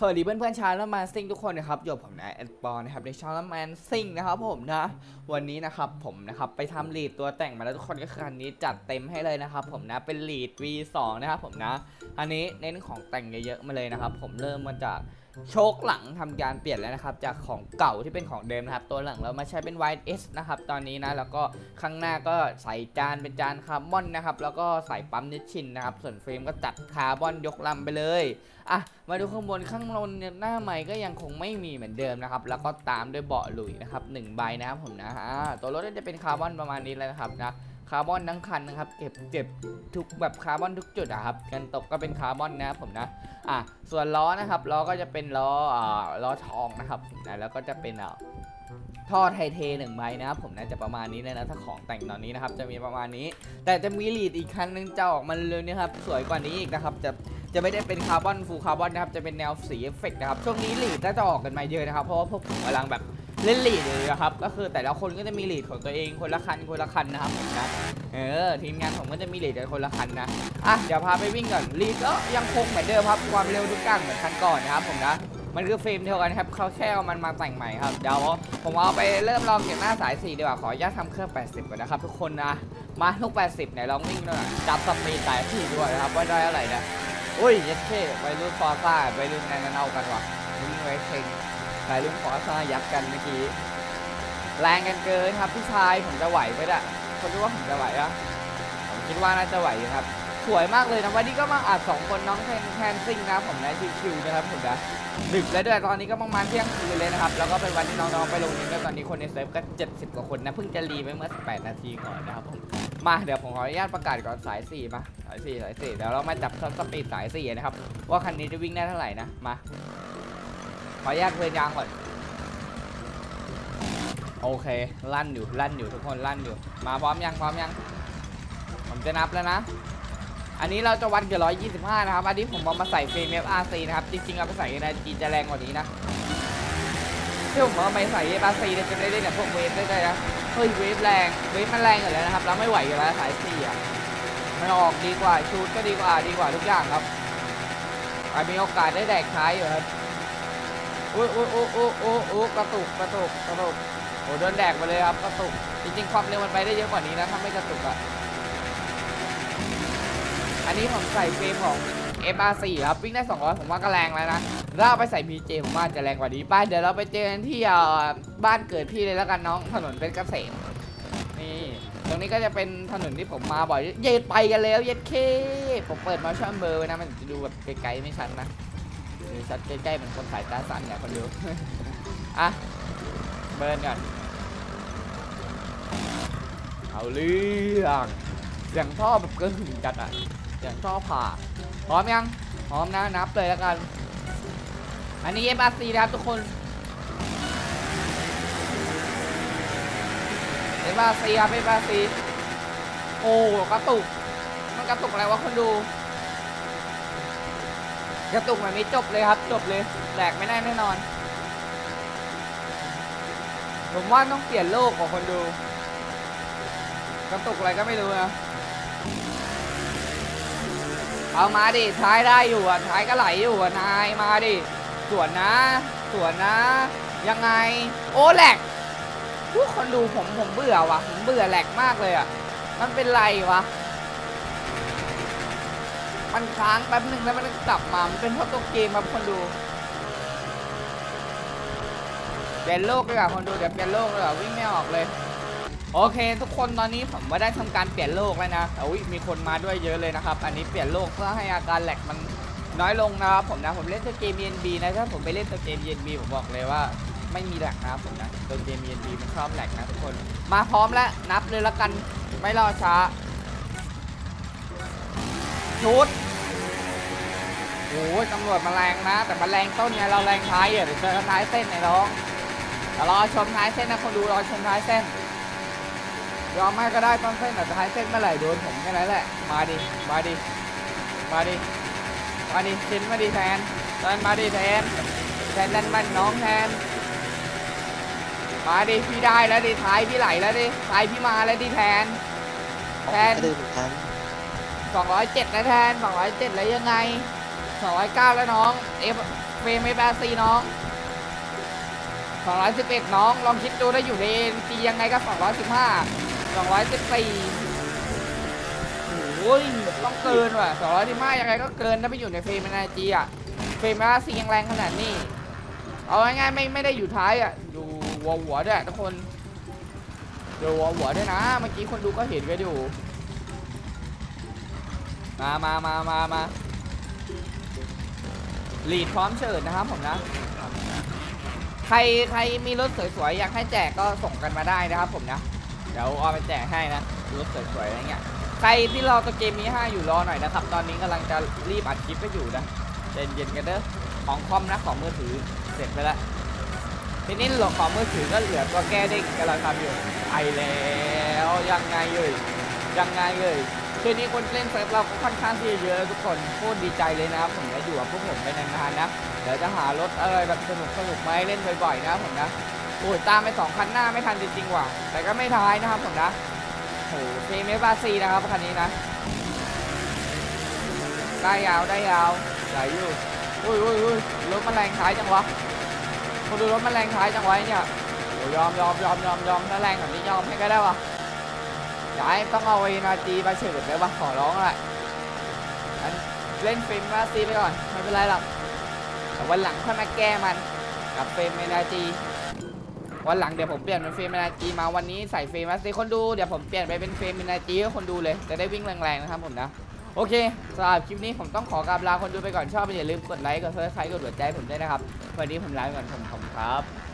สวัสดีเพื่อนเพื่อนๆชาวละแมนซิงทุกคนนะครับอยู่กับผมนะแอดปอนะครับในชาวละแมนซิงนะครับผมนะ วันนี้นะครับผมนะครับไปทำลีดตัวแต่งมาแล้วทุกคนก็คืออันนี้จัดเต็มให้เลยนะครับผมนะเป็นลีด V2 นะครับผมนะ อันนี้เน้นของแต่งเยอะๆมาเลยนะครับผมเริ่มมาจาก โชคหลังทำการเปลี่ยนแล้วนะครับ จากของเก่าที่เป็นของเดิมนะครับ ตัวหลังเรามาใช้เป็น White S นะครับ ตอนนี้นะ แล้วก็ข้างหน้าก็ใส่จานเป็นจานคาร์บอนนะครับ แล้วก็ใส่ปั๊มนิชชินนะครับ ส่วนเฟรมก็จัดคาร์บอนยกลำไปเลย อะ มาดูข้างบนข้างบนหน้าใหม่ก็ยังคงไม่มีเหมือนเดิมนะครับ แล้วก็ตามด้วยเบาะหลุยนะครับหนึ่งใบนะครับผมนะอ่าตัวรถจะเป็นคาร์บอนประมาณนี้เลยนะครับนะ คาร์บอนทั้งคันนะครับเก็บเก็บทุกแบบคาร์บอนทุกจุดอะครับกันตกก็เป็นคาร์บอนนะครับผมนะอะส่วนล้อนะครับล้อก็จะเป็นล้ออ่าล้อทองนะครับนะแล้วก็จะเป็นอ่าท่อไทเทหนึ่งใบนะครับผมนะจะประมาณนี้เลยนะถ้าของแต่งตอนนี้นะครับจะมีประมาณนี้ แต่จะมีลีดอีกคันนึงจะออกมาเร็วนี้ครับสวยกว่านี้อีกนะครับจะจะไม่ได้เป็นคาร์บอนฟูลคาร์บอนนะครับจะเป็นแนวสีเอฟเฟกต์นะครับช่วงนี้ลีดน่าจะออกกันมาเยอะนะครับเพราะว่าพวกผมกำลังแบบ เล่นลีดเลยนะครับ ก็คือแต่ละคนก็จะมีลีดของตัวเองคนละคันคนละคันนะครับผมนะ เออทีมงานผมก็จะมีลีดกันคนละคันนะ อะเดี๋ยวพาไปวิ่งก่อนลีดก็ยังคงเหมือนเดิมครับความเร็วทุกอย่างเหมือนคันก่อนนะครับผมนะมันคือเฟรมเดียวกันครับเขาแค่เอามันมาแต่งใหม่ครับเดี๋ยวผมเอาไปเริ่มลองเก็บหน้าสายสีดีกว่าขออนุญาตทำเครื่อง 80 ก่อนนะครับทุกคนนะมาลูก 80ไหนลองวิ่งหน่อยจับสปีดสายสีด้วยนะครับว่าได้อะไรนะอุ้ยเย็ดเท่ไปรุ่นฟอร์ซ่าไปรุ่นแนนเอากันว่ะรุ่นไวเชง ไปรุ่นฟอร์ซ่ายัดกันเมื่อกี้แรงกันเกินครับพี่ชายผมจะไหวไหมเนี่ยคนรู้ว่าผมจะไหวอะผมคิดว่าน่าจะไหวครับ สวยมากเลยนะวันนี้ก็มาอัดสองคนน้องแทนแทนซิงนะผมนะชิวๆนะครับผมนะดึกแล้วด้วยตอนนี้ก็ประมาณเที่ยงคืนเลยนะครับแล้วก็เป็นวันที่น้องๆไปลงเรียนด้วตอนนี้คนในเซิร์ฟก็ 70 กว่าคนนะเพิ่งจะรีไปเมื่อ 18 นาทีก่อนนะครับผมมาเดี๋ยวผมขออนุญาตประกาศก่อนสาย4มาสาย4สาย4เดี๋ยวเรามาจับสปีดสาย4นะครับว่าคันนี้จะวิ่งได้เท่าไหร่นะมา ขออนุญาตเพื่อนยางก่อน โอเค ลั่นอยู่ ลั่นอยู่ทุกคน ลั่นอยู่ มาพร้อมยัง พร้อมยัง ผมจะนับแล้วนะ อันนี้เราจะวัดกับ125 นะครับ อันนี้ผมเอามาใส่เฟรม FRC นะครับ จริงๆ เอาไปใส่ในจีจะแรงกว่านี้นะที่ผมเอาไปใส่ FRC เนี่ยจะได้เล่นกับพวกเวฟได้เลยนะ เฮ้ย เวฟแรง เวฟมันแรงอยู่แล้วนะครับ เราไม่ไหวอยู่แล้วสายสี่อะมันออกดีกว่า ชูดก็ดีกว่า ดีกว่าทุกอย่างครับอาจมีโอกาสได้แดกท้ายอยู่ครับ โอ้ยอุ้ยอุ้ยอุ้ยอุ้ยอุ้ยกระตุกกระตุกกระตุกโอ้โดนแดกไปเลยครับกระตุกจริงๆความเร็วมันไปได้เยอะกว่านี้นะถ้าไม่กระตุกอะอันนี้ผมใส่เฟรมของ FR4 ครับวิ่งได้ 200 ผมว่าก็แรงแล้วนะแล้วเอาไปใส่ BJ ผมว่าจะแรงกว่านี้ไป้าเดี๋ยวเราไปเจอกันที่บ้านเกิดพี่เลยแล้วกันน้องถนนเป็นเกษมนี่ตรงนี้ก็จะเป็นถนนที่ผมมาบ่อย เย็ดไปกันแล้ว เย็ดเคผมเปิดมาช่องเบอร์ไว้นะมันจะดูแบบไกลๆไม่ชัดนะ ดูชัดใกล้ๆเหมือนคนสายตาสั้นเนี่ยคนดูอะเบิร์นก่อนเอาเรื่องเสียงท่อแบบเกินถึงจัดอะเสียงท่อผ่าพร้อมยังพร้อมนะนับเลยแล้วกัน อันนี้เอฟอาร์ซีนะครับทุกคนเอฟอาร์ซีครับเอฟอาร์ซีโอ้กระตุก มันกระตุกอะไรวะคนดู กระตุกแบบนี้จบเลยครับจบเลยแหลกไม่ได้แน่นอน ผมว่าต้องเปลี่ยนโลกของคนดู กระตุกอะไรก็ไม่รู้นะเอามาดิท้ายได้อยู่อะท้ายก็ไหลอยู่อะนายมาดิสวนนะสวนนะ ยังไง โอ้แหลกทุกคนดูผมผมเบื่อว่ะผมเบื่อแหลกมากเลยอะมันเป็นไรวะ มันค้างแป๊บหนึ่งแล้วมันก็กลับมา มันเป็นเพราะตัวเกมครับคนดูเปลี่ยนโลกดีกว่าคนดูเดี๋ยวเปลี่ยนโลกดีกว่าวิ่งไม่ออกเลย โอเค ทุกคนตอนนี้ผมว่าได้ทำการเปลี่ยนโลกแล้วนะแต่อุ๊ยมีคนมาด้วยเยอะเลยนะครับ อันนี้เปลี่ยนโลกเพื่อให้อาการแหลกมันน้อยลงนะครับผมนะผมเล่นตัวเกม ENB นะถ้าผมไปเล่นตัวเกม ENB ผมบอกเลยว่าไม่มีแหลกนะครับผมนะตัวเกม ENB มันชอบแหลกนะทุกคน มาพร้อมแล้วนับเลยละกันไม่รอช้า ชุดโอ้ยตำรวจมาแรงนะ แต่มาแรงต้นไงเราแรงท้ายอะเดี๋ยวเจอท้ายเส้นไอ้น้องเดี๋ยวรอชมท้ายเส้นนะคนดูรอชมท้ายเส้นยอมให้ก็ได้ต้นเส้นแต่ท้ายเส้นเมื่อไหร่โดนผมแค่นั้นแหละมาดิมาดิมาดิมาดิชินมาดิแทนแทนมาดิแทนแทนดันมันน้องแทนมาดิพี่ได้แล้วดิท้ายพี่ไหลแล้วดิท้ายพี่มาแล้วดิแทนแทน 207นะแทน207แล้วยังไง 209 แล้วน้อง F เฟรมไม่แบซีน้อง 211 น้อง ลองคิดดูได้อยู่ในตียังไงก็ 215 214โอ้ยต้องเกินว่ะ215ยังไงก็เกินถ้าไปอยู่ในเฟรมนาจีอะเฟรมนาซียังแรงขนาดนี้ เอาง่ายๆไม่ไม่ได้อยู่ท้ายอะ อยู่หัวหัวด้วยทุกคน ดูหัวหัวด้วยนะ เมื่อกี้คนดูก็เห็นกันอยู่ มามามามามาลีดพร้อมเชิญนะครับผมนะ ใครใครมีรถสวยๆอยากให้แจกก็ส่งกันมาได้นะครับผมนะ เดี๋ยวเอาไปแจกให้นะรถสวยๆอะไรเงี้ย ใครที่รอตัวเกมมี5อยู่รอหน่อยนะครับ ตอนนี้กำลังจะรีบอัดคลิปไปอยู่นะเย็นๆกันเด้อของคอมนะของมือถือเสร็จไปแล้วทีนี้หลอกของมือถือก็เหลือตัวแก้ได้กำลังทำอยู่ไอแล้วยังไงเลยยังไงเลย คืนนี้คนเล่นเซิร์ฟเราก็ค่อนข้างที่จะเยอะทุกคนโคตรดีใจเลยนะครับผมจะอยู่กับพวกผมไปนานๆนะเดี๋ยวจะหารถอะไรแบบสนุกสนุกๆมาให้เล่นบ่อยๆนะผมนะโอ้ยตามไปสองคันหน้าไม่ทันจริงๆว่ะแต่ก็ไม่ท้ายนะครับผมนะโอ้โหเฟเมบาซีนะครับคันนี้นะได้ยาวได้ยาวไหลอยู่อุ้ยอุ้ยอุ้ยรถมันแรงท้ายจังวะคนดูรถมันแรงท้ายจังไว้เนี่ยโอ้ยอมยอมยอมยอมยอมถ้าแรงแบบนี้ยอมให้ก็ได้วะ ย่าให้ต้องเอาไอ้นาจีมาเฉือดเลยวะขอร้องละงั้นเล่นเฟรมนาจีไปก่อนไม่เป็นไรหรอกแต่วันหลังค่อยมาแก้มันกับเฟรมนาจีวันหลังเดี๋ยวผมเปลี่ยนเป็นเฟรมนาจีมาวันนี้ใส่เฟรมนาจีคนดูเดี๋ยวผมเปลี่ยนไปเป็นเฟรมนาจีให้คนดูเลยจะได้วิ่งแรงๆนะครับผมนะโอเคสำหรับคลิปนี้ผมต้องขอกราบลาคนดูไปก่อนชอบอย่าลืมกดไลค์กดซับสไครต์กดหัวใจผมด้วยนะครับวันนี้ผมลาไปก่อนผมขอบคุณครับ